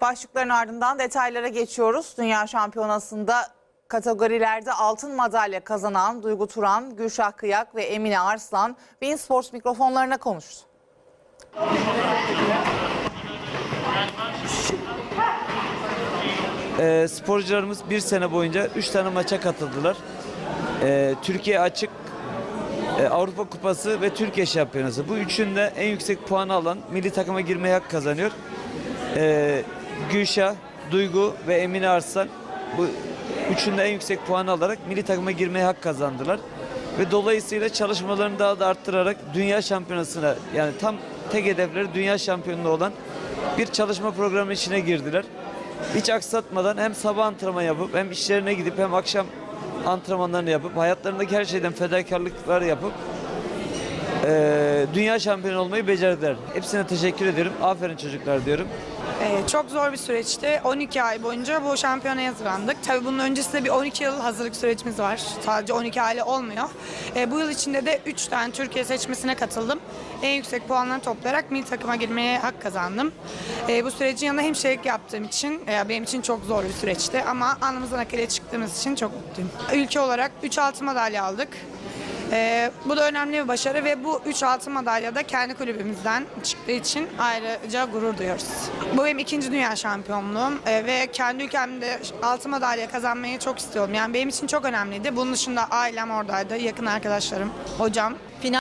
Başlıkların ardından detaylara geçiyoruz. Dünya Şampiyonası'nda kategorilerde altın madalya kazanan Duygu Turan, Gülşah Kıyak ve Emine Arslan Bein Sports mikrofonlarına konuştu. Ee, sporcularımız bir sene boyunca 3 tane maça katıldılar. Ee, Türkiye Açık, e, Avrupa Kupası ve Türkiye Şampiyonası. Bu üçünde en yüksek puanı alan milli takıma girmeye hak kazanıyor. Ee, Gülşah, Duygu ve Emine Arslan bu üçünde en yüksek puanı alarak milli takıma girmeye hak kazandılar. Ve dolayısıyla çalışmalarını daha da arttırarak dünya şampiyonasına yani tam tek hedefleri dünya şampiyonluğu olan bir çalışma programı içine girdiler hiç aksatmadan hem sabah antrenman yapıp hem işlerine gidip hem akşam antrenmanlarını yapıp hayatlarındaki her şeyden fedakarlıklar yapıp eee, dünya şampiyonu olmayı becerdiler. Hepsine teşekkür ediyorum. Aferin çocuklar diyorum. Ee, çok zor bir süreçti. 12 ay boyunca bu şampiyonaya hazırlandık. Tabii bunun öncesinde bir 12 yıl hazırlık sürecimiz var. Sadece 12 aile olmuyor. Ee, bu yıl içinde de 3 tane Türkiye seçmesine katıldım. En yüksek puanları toplayarak milli takıma girmeye hak kazandım. Ee, bu sürecin yanında hemşirelik yaptığım için e, benim için çok zor bir süreçti. Ama alnımızdan akıyla çıktığımız için çok mutluyum. Ülke olarak 3 altın madalya aldık. Ee, bu da önemli bir başarı ve bu 3 altın madalya da kendi kulübümüzden çıktığı için ayrıca gurur duyuyoruz. Bu benim ikinci dünya şampiyonluğum ee, ve kendi ülkemde altın madalya kazanmayı çok istiyorum. Yani benim için çok önemliydi. Bunun dışında ailem oradaydı, yakın arkadaşlarım, hocam.